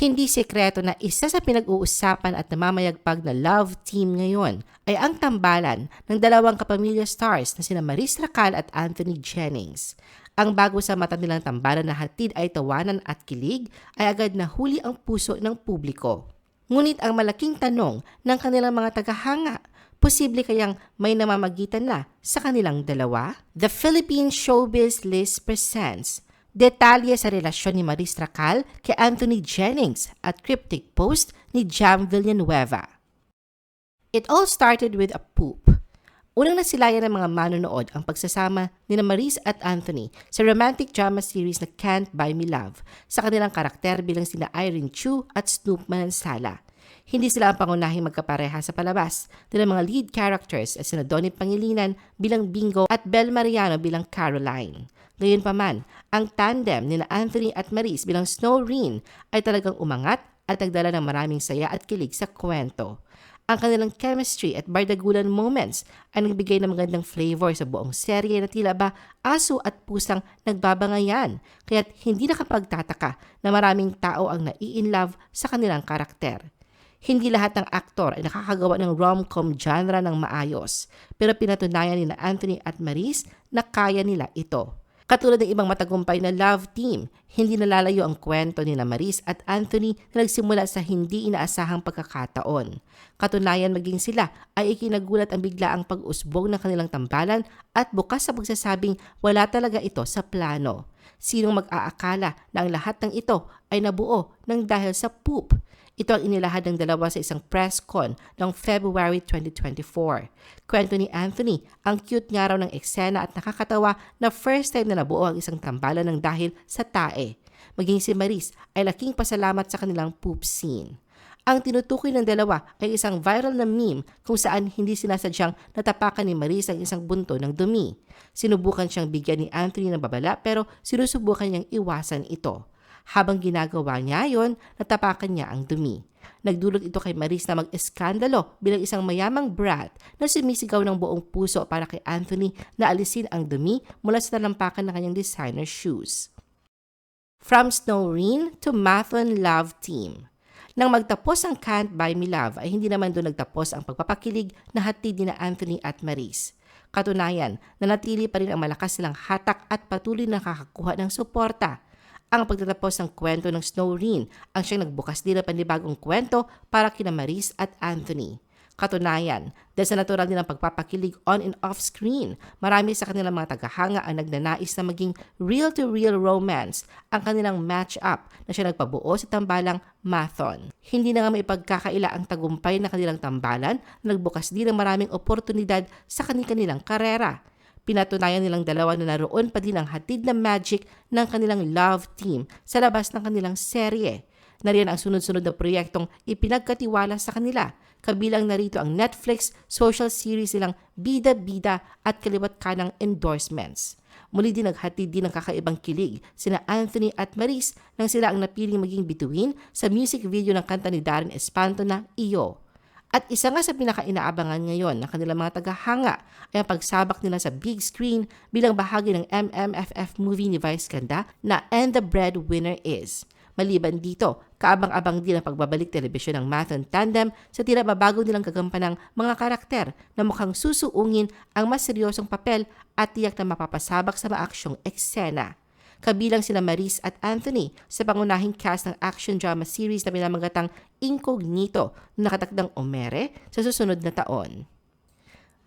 Hindi sekreto na isa sa pinag-uusapan at namamayagpag na love team ngayon ay ang tambalan ng dalawang kapamilya stars na sina Maris Racal at Anthony Jennings. Ang bago sa mata nilang tambalan na hatid ay tawanan at kilig ay agad nahuli ang puso ng publiko. Ngunit ang malaking tanong ng kanilang mga tagahanga, posible kayang may namamagitan na sa kanilang dalawa? The Philippine Showbiz List presents Detalye sa relasyon ni Maris Racal kay Anthony Jennings at cryptic post ni Jam Villanueva. It all started with a poop. Unang nasilayan ng mga manonood ang pagsasama ni na Maris at Anthony sa romantic drama series na Can't Buy Me Love sa kanilang karakter bilang sina Irene Chu at Snoop Manansala. Hindi sila ang pangunahing magkapareha sa palabas nila mga lead characters at sina Donnie Pangilinan bilang Bingo at Bel Mariano bilang Caroline. Gayunpaman, ang tandem ni Anthony at Maris bilang Snow Reen ay talagang umangat at nagdala ng maraming saya at kilig sa kwento. Ang kanilang chemistry at bardagulan moments ay nagbigay ng magandang flavor sa buong serye na tila ba aso at pusang nagbabangayan kaya't hindi nakapagtataka na maraming tao ang nai-inlove sa kanilang karakter. Hindi lahat ng aktor ay nakakagawa ng rom-com genre ng maayos, pero pinatunayan ni na Anthony at Maris na kaya nila ito. Katulad ng ibang matagumpay na love team, hindi nalalayo ang kwento ni Maris at Anthony na nagsimula sa hindi inaasahang pagkakataon. Katunayan maging sila ay ikinagulat ang biglaang pag-usbong ng kanilang tambalan at bukas sa pagsasabing wala talaga ito sa plano. Sinong mag-aakala na ang lahat ng ito ay nabuo ng dahil sa poop? Ito ang inilahad ng dalawa sa isang press con noong February 2024. Kwento ni Anthony, ang cute nga raw ng eksena at nakakatawa na first time na nabuo ang isang tambalan ng dahil sa tae. Maging si Maris ay laking pasalamat sa kanilang poop scene. Ang tinutukoy ng dalawa ay isang viral na meme kung saan hindi sinasadyang natapakan ni Maris ang isang bunto ng dumi. Sinubukan siyang bigyan ni Anthony ng babala pero sinusubukan niyang iwasan ito. Habang ginagawa niya yon, natapakan niya ang dumi. Nagdulot ito kay Maris na mag-eskandalo bilang isang mayamang brat na sumisigaw ng buong puso para kay Anthony na alisin ang dumi mula sa talampakan ng kanyang designer shoes. From Snowreen to Mathon Love Team nang magtapos ang Can't Buy Me Love ay hindi naman doon nagtapos ang pagpapakilig na hatid ni na Anthony at Maris. Katunayan, nanatili pa rin ang malakas nilang hatak at patuloy na nakakakuha ng suporta ang pagtatapos ng kwento ng Snowreen ang siyang nagbukas din ng panibagong kwento para kina Maris at Anthony. Katunayan, dahil sa natural nilang pagpapakilig on and off screen, marami sa kanilang mga tagahanga ang nagnanais na maging real-to-real romance ang kanilang match-up na siya nagpabuo sa tambalang Mathon. Hindi na nga may pagkakaila ang tagumpay na kanilang tambalan na nagbukas din ng maraming oportunidad sa kanilang karera Pinatunayan nilang dalawa na naroon pa din ang hatid na magic ng kanilang love team sa labas ng kanilang serye. Nariyan ang sunod-sunod na proyektong ipinagkatiwala sa kanila. Kabilang narito ang Netflix social series nilang Bida Bida at kaliwat kanang endorsements. Muli din naghatid din ng kakaibang kilig sina Anthony at Maris nang sila ang napiling maging bituin sa music video ng kanta ni Darren Espanto na Iyo. At isa nga sa pinaka-inaabangan ngayon ng kanilang mga tagahanga ay ang pagsabak nila sa big screen bilang bahagi ng MMFF movie ni Vice Ganda na And the Breadwinner Is. Maliban dito, kaabang-abang din ang pagbabalik telebisyon ng Mathon Tandem sa tila mabago nilang gagampanang mga karakter na mukhang susuungin ang mas seryosong papel at tiyak na mapapasabak sa maaksyong eksena kabilang sila Maris at Anthony sa pangunahing cast ng action drama series na pinamagatang Incognito na nakatakdang Omere sa susunod na taon.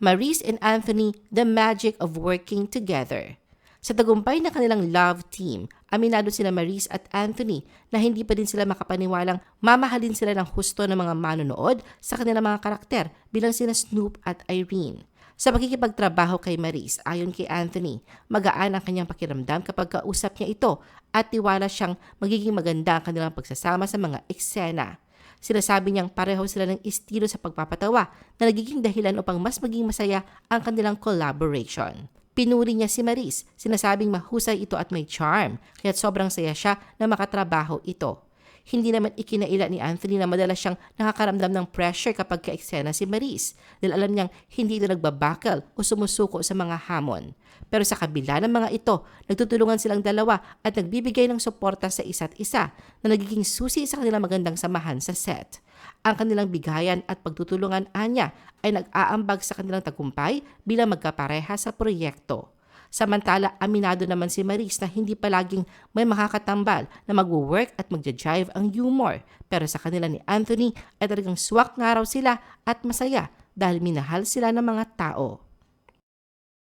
Maris and Anthony, The Magic of Working Together. Sa tagumpay na kanilang love team, aminado sila Maris at Anthony na hindi pa din sila makapaniwalang mamahalin sila ng husto ng mga manonood sa kanilang mga karakter bilang sina Snoop at Irene. Sa pagkikipagtrabaho kay Maris, ayon kay Anthony, magaan ang kanyang pakiramdam kapag kausap niya ito at tiwala siyang magiging maganda ang kanilang pagsasama sa mga eksena. Sinasabi niyang pareho sila ng estilo sa pagpapatawa na nagiging dahilan upang mas maging masaya ang kanilang collaboration. Pinuri niya si Maris, sinasabing mahusay ito at may charm, kaya sobrang saya siya na makatrabaho ito. Hindi naman ikinaila ni Anthony na madalas siyang nakakaramdam ng pressure kapag kaeksena si Maris dahil alam niyang hindi ito nagbabakal o sumusuko sa mga hamon. Pero sa kabila ng mga ito, nagtutulungan silang dalawa at nagbibigay ng suporta sa isa't isa na nagiging susi sa kanilang magandang samahan sa set. Ang kanilang bigayan at pagtutulungan anya ay nag-aambag sa kanilang tagumpay bilang magkapareha sa proyekto. Samantala, aminado naman si Maris na hindi palaging may makakatambal na magwo-work at magja-jive ang humor. Pero sa kanila ni Anthony ay talagang swak nga raw sila at masaya dahil minahal sila ng mga tao.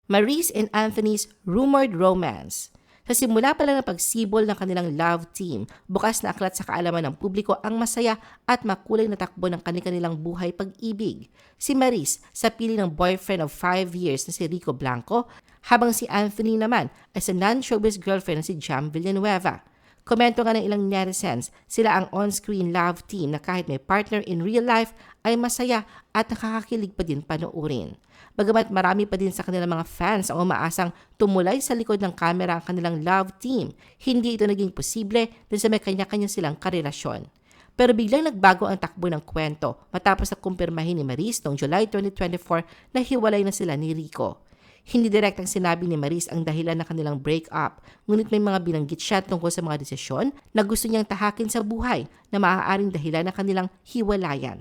Maris and Anthony's rumored romance. Sa simula pa lang ng pagsibol ng kanilang love team, bukas na aklat sa kaalaman ng publiko ang masaya at makulay na takbo ng kanilang buhay pag-ibig. Si Maris sa pili ng boyfriend of 5 years na si Rico Blanco, habang si Anthony naman ay sa non-showbiz girlfriend na si Jam Villanueva. Komento nga ng ilang netizens, sila ang on-screen love team na kahit may partner in real life ay masaya at nakakakilig pa din panoorin. Bagamat marami pa din sa kanilang mga fans ang umaasang tumulay sa likod ng kamera ang kanilang love team, hindi ito naging posible dahil sa may kanya-kanya silang karelasyon. Pero biglang nagbago ang takbo ng kwento matapos na kumpirmahin ni Maris noong July 2024 na hiwalay na sila ni Rico. Hindi direktang sinabi ni Maris ang dahilan ng kanilang breakup, ngunit may mga binanggit siya tungkol sa mga desisyon na gusto niyang tahakin sa buhay na maaaring dahilan ng kanilang hiwalayan.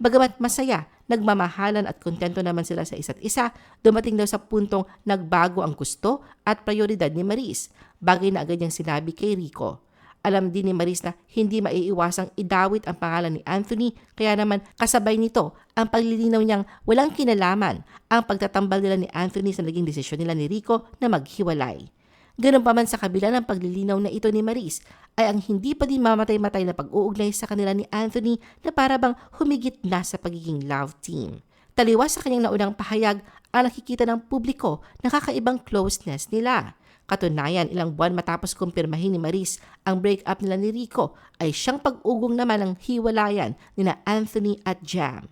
Bagamat masaya, nagmamahalan at kontento naman sila sa isa't isa, dumating daw sa puntong nagbago ang gusto at prioridad ni Maris, bagay na agad niyang sinabi kay Rico. Alam din ni Maris na hindi maiiwasang idawit ang pangalan ni Anthony kaya naman kasabay nito ang paglilinaw niyang walang kinalaman ang pagtatambal nila ni Anthony sa naging desisyon nila ni Rico na maghiwalay. Ganun pa man sa kabila ng paglilinaw na ito ni Maris, ay ang hindi pa din mamatay-matay na pag-uugnay sa kanila ni Anthony na para bang humigit na sa pagiging love team. Taliwas sa kanyang naunang pahayag ang nakikita ng publiko na kakaibang closeness nila. Katunayan, ilang buwan matapos kumpirmahin ni Maris ang breakup nila ni Rico ay siyang pag-ugong naman ng hiwalayan ni na Anthony at Jam.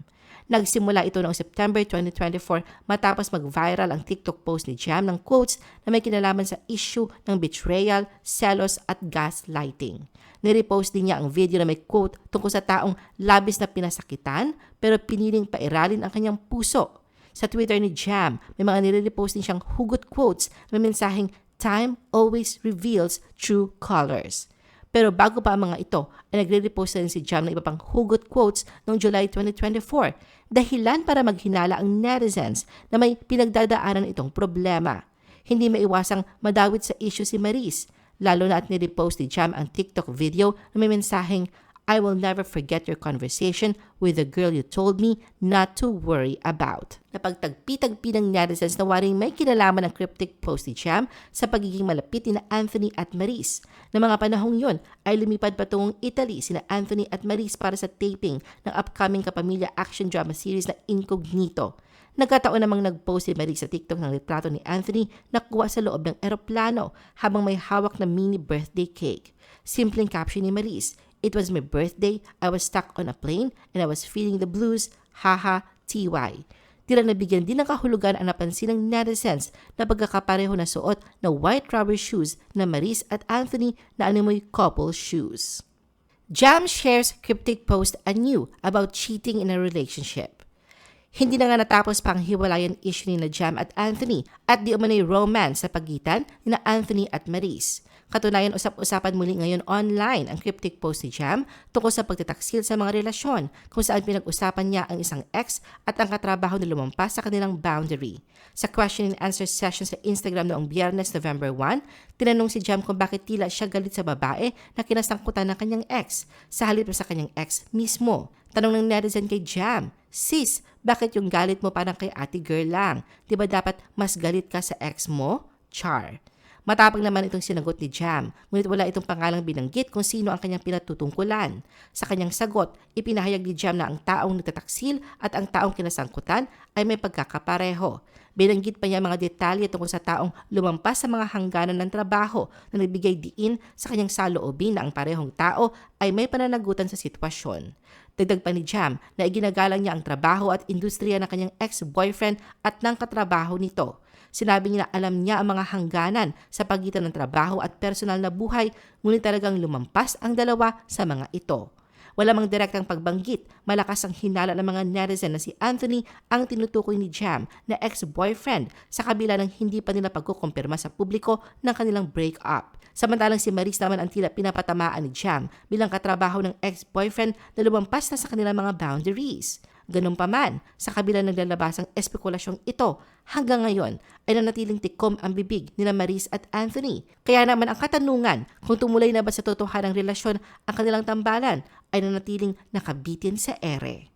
Nagsimula ito noong September 2024 matapos mag-viral ang TikTok post ni Jam ng quotes na may kinalaman sa issue ng betrayal, selos at gaslighting. Nirepost din niya ang video na may quote tungkol sa taong labis na pinasakitan pero piniling pairalin ang kanyang puso. Sa Twitter ni Jam, may mga nire-repost din siyang hugot quotes na may mensaheng Time always reveals true colors. Pero bago pa ang mga ito, ay nagre-repost na rin si Jam ng iba pang hugot quotes noong July 2024, dahilan para maghinala ang netizens na may pinagdadaanan itong problema. Hindi maiwasang madawit sa issue si Maris, lalo na at nirepost ni Jam ang TikTok video na may mensaheng I will never forget your conversation with the girl you told me not to worry about. Napagtagpi-tagpi ng netizens na waring may kinalaman ng cryptic post ni Jam sa pagiging malapit ni Anthony at Maris. Na mga panahong yon ay lumipad patungong Italy sina Anthony at Maris para sa taping ng upcoming kapamilya action drama series na Incognito. Nagkataon namang nag-post si Maris sa TikTok ng litrato ni Anthony na kuha sa loob ng eroplano habang may hawak na mini birthday cake. Simpleng caption ni Maris, It was my birthday, I was stuck on a plane, and I was feeling the blues, haha, TY. Tila nabigyan din ng kahulugan ang napansin ng netizens na pagkakapareho na suot na white rubber shoes na Maris at Anthony na animoy couple shoes. Jam shares cryptic post anew about cheating in a relationship. Hindi na nga natapos pang hiwalayan issue ni na Jam at Anthony at di umano'y romance sa pagitan ni na Anthony at Maris. Katunayan, usap-usapan muli ngayon online ang cryptic post ni Jam tungkol sa pagtataksil sa mga relasyon kung saan pinag-usapan niya ang isang ex at ang katrabaho na lumampas sa kanilang boundary. Sa question and answer session sa Instagram noong Biyernes, November 1, tinanong si Jam kung bakit tila siya galit sa babae na kinasangkutan ng kanyang ex sa halip sa kanyang ex mismo. Tanong ng netizen kay Jam, Sis, bakit yung galit mo parang kay ate girl lang? Di ba dapat mas galit ka sa ex mo? Char. Matapang naman itong sinagot ni Jam, ngunit wala itong pangalang binanggit kung sino ang kanyang pinatutungkulan. Sa kanyang sagot, ipinahayag ni Jam na ang taong nagtataksil at ang taong kinasangkutan ay may pagkakapareho. Binanggit pa niya mga detalye tungkol sa taong lumampas sa mga hangganan ng trabaho na nagbigay diin sa kanyang saloobin na ang parehong tao ay may pananagutan sa sitwasyon. Dagdag pa ni Jam na iginagalang niya ang trabaho at industriya ng kanyang ex-boyfriend at ng katrabaho nito. Sinabi niya alam niya ang mga hangganan sa pagitan ng trabaho at personal na buhay, ngunit talagang lumampas ang dalawa sa mga ito. Wala mang direktang pagbanggit, malakas ang hinala ng mga netizen na si Anthony ang tinutukoy ni Jam na ex-boyfriend sa kabila ng hindi pa nila pagkukumpirma sa publiko ng kanilang break-up. Samantalang si Maris naman ang tila pinapatamaan ni Jam bilang katrabaho ng ex-boyfriend na lumampas na sa kanilang mga boundaries. Ganun pa man, sa kabila ng lalabasang espekulasyong ito, hanggang ngayon ay nanatiling tikom ang bibig nila Maris at Anthony. Kaya naman ang katanungan kung tumulay na ba sa totohanang relasyon ang kanilang tambalan ay nanatiling nakabitin sa ere.